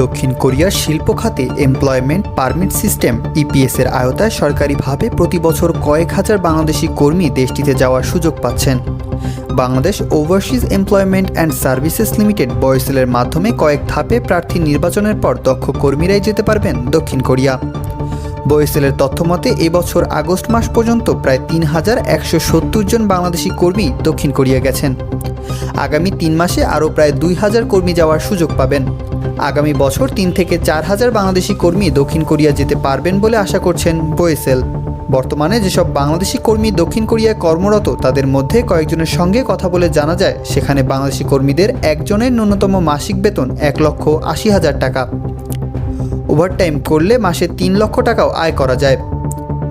দক্ষিণ কোরিয়ার শিল্প খাতে এমপ্লয়মেন্ট পারমিট সিস্টেম ইপিএস এর আওতায় সরকারিভাবে প্রতি বছর কয়েক হাজার বাংলাদেশি কর্মী দেশটিতে যাওয়ার সুযোগ পাচ্ছেন। Bangladesh overseas employment and services limited বয়সেলের মাধ্যমে কয়েক ধাপে প্রার্থী নির্বাচনের পর দক্ষ কর্মীরাই যেতে পারবেন দক্ষিণ কোরিয়া। বয়েসেলের তথ্যমতে, এবছর আগস্ট মাস পর্যন্ত প্রায় তিন হাজার একশো সত্তর জন বাংলাদেশি কর্মী দক্ষিণ কোরিয়া গেছেন। আগামী তিন মাসে আরও প্রায় দুই হাজার কর্মী যাওয়ার সুযোগ পাবেন। আগামী বছর তিন থেকে চার হাজার বাংলাদেশি কর্মী দক্ষিণ কোরিয়া যেতে পারবেন বলে আশা করছেন বোয়েসেল। বর্তমানে যেসব বাংলাদেশি কর্মী দক্ষিণ কোরিয়ায় কর্মরত, তাদের মধ্যে কয়েকজনের সঙ্গে কথা বলে জানা যায়, সেখানে বাংলাদেশি কর্মীদের একজনের ন্যূনতম মাসিক বেতন এক লক্ষ আশি হাজার টাকা। ওভারটাইম করলে মাসে তিন লক্ষ টাকাও আয় করা যায়।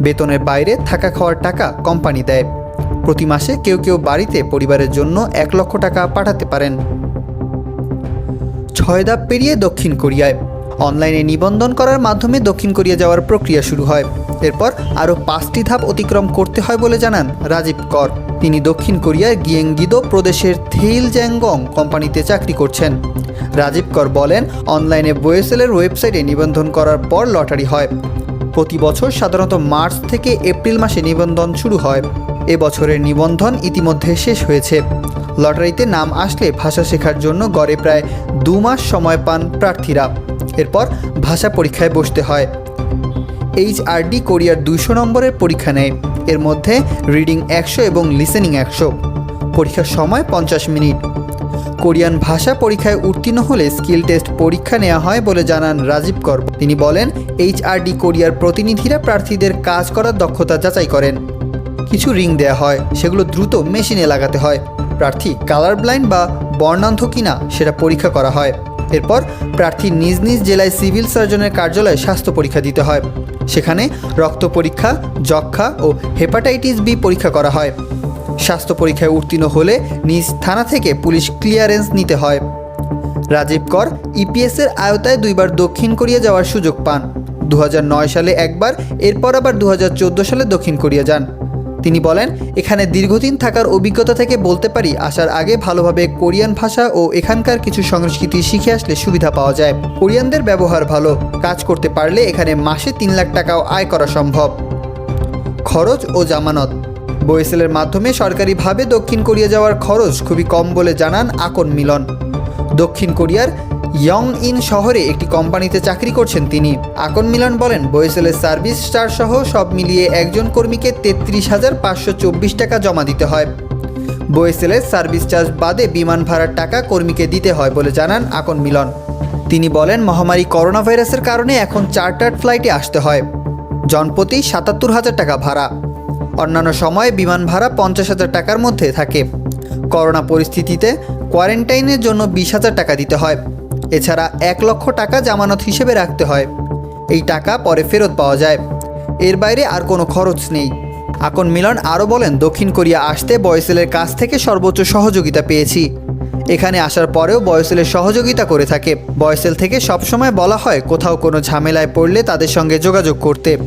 বেতনের বাইরে থাকা খাওয়ার টাকা কোম্পানি দেয়। প্রতি মাসে কেউ কেউ বাড়িতে পরিবারের জন্য এক লক্ষ টাকা পাঠাতে পারেন। ছয় ধাপ পেরিয়ে দক্ষিণ কোরিয়ায়। অনলাইনে নিবন্ধন করার মাধ্যমে দক্ষিণ কোরিয়া যাওয়ার প্রক্রিয়া শুরু হয়। এরপর আরও পাঁচটি ধাপ অতিক্রম করতে হয় বলে জানান রাজীব কর। তিনি দক্ষিণ কোরিয়ার গিয়েঙ্গিদো প্রদেশের থেইল জ্যাংগং কোম্পানিতে চাকরি করছেন। রাজীব কর বলেন, অনলাইনে বোয়েসেলের ওয়েবসাইটে নিবন্ধন করার পর লটারি হয়। প্রতি বছর সাধারণত মার্চ থেকে এপ্রিল মাসে নিবন্ধন শুরু হয়। এবছরের নিবন্ধন ইতিমধ্যে শেষ হয়েছে। লটারিতে নাম আসলে ভাষা শেখার জন্য গড়ে প্রায় দু মাস সময় পান প্রার্থীরা। এরপর ভাষা পরীক্ষায় বসতে হয়। এইচ এইচআরডি কোরিয়ার দুইশো নম্বরের পরীক্ষা নেয়। এর মধ্যে রিডিং একশো এবং লিসেনিং একশো। পরীক্ষার সময় পঞ্চাশ মিনিট। কোরিয়ান ভাষা পরীক্ষায় উত্তীর্ণ হলে স্কিল টেস্ট পরীক্ষা নেওয়া হয় বলে জানান রাজীব কর তিনি বলেন, এইচ এইচআরডি কোরিয়ার প্রতিনিধিরা প্রার্থীদের কাজ করার দক্ষতা যাচাই করেন। কিছু রিং দেয়া হয়, সেগুলো দ্রুত মেশিনে লাগাতে হয়। প্রার্থী কালার ব্লাইন্ড বা বর্ণান্ধ কিনা সেটা পরীক্ষা করা হয়। এরপর প্রার্থী নিজ নিজ জেলায় সিভিল সার্জনের কার্যালয়ে স্বাস্থ্য পরীক্ষা দিতে হয়। সেখানে রক্ত পরীক্ষা যক্ষা ও হেপাটাইটিস বি পরীক্ষা করা হয়। স্বাস্থ্য পরীক্ষায় উত্তীর্ণ হলে নিজ থানা থেকে পুলিশ ক্লিয়ারেন্স নিতে হয়। রাজীব কর ইপিএসের আয়তায় দুইবার দক্ষিণ কোরিয়া যাওয়ার সুযোগ পান। দু হাজার নয় সালে একবার, এরপর আবার দু হাজার চৌদ্দ সালে দক্ষিণ কোরিয়া যান। তিনি বলেন, এখানে দীর্ঘদিন থাকার অভিজ্ঞতা থেকে বলতে পারি, আসার আগে ভালোভাবে কোরিয়ান ভাষা ও এখানকার কিছু সংস্কৃতি শিখে আসলে সুবিধা পাওয়া যায়। কোরিয়ানদের ব্যবহার ভালো, কাজ করতে পারলে এখানে মাসে তিন লাখ টাকাও আয় করা সম্ভব। খরচ ও জামানত। বয়েসেলের মাধ্যমে সরকারিভাবে দক্ষিণ কোরিয়া যাওয়ার খরচ খুবই কম বলে জানান আকন মিলন। দক্ষিণ কোরিয়ার ইয়ং ইন শহরে একটি কোম্পানিতে চাকরি করছেন তিনি। আকন মিলন বলেন, বয়েসেলের সার্ভিস স্টার সহ সব মিলিয়ে একজন কর্মীকে তেত্রিশ হাজার পাঁচশো চব্বিশ টাকা জমা দিতে হয়। বয়েসেলের সার্ভিস চার্জ বাদে বিমান ভাড়ার টাকা কর্মীকে দিতে হয় বলে জানান আকন মিলন। তিনি বলেন, মহামারী করোনা ভাইরাসের কারণে এখন চার্টার্ড ফ্লাইটে আসতে হয়। জনপ্রতি সাতাত্তর হাজার টাকা ভাড়া। অন্যান্য সময়ে বিমান ভাড়া পঞ্চাশ হাজার টাকার মধ্যে থাকে। করোনা পরিস্থিতিতে কোয়ারেন্টাইনের জন্য বিশ হাজার টাকা দিতে হয়। এছাড়া এক লক্ষ টাকা জামানত হিসেবে রাখতে হয়। এই টাকা পরে ফেরত পাওয়া যায়। এর বাইরে আর কোনো খরচ নেই। আকন মিলন আরও বলেন, দক্ষিণ কোরিয়া আসতে বয়সেলের কাছ থেকে সর্বোচ্চ সহযোগিতা পেয়েছি। এখানে আসার পরেও বয়সেলের সহযোগিতা করে থাকে। বয়সেল থেকে সবসময় বলা হয়, কোথাও কোনো ঝামেলায় পড়লে তাদের সঙ্গে যোগাযোগ করতে।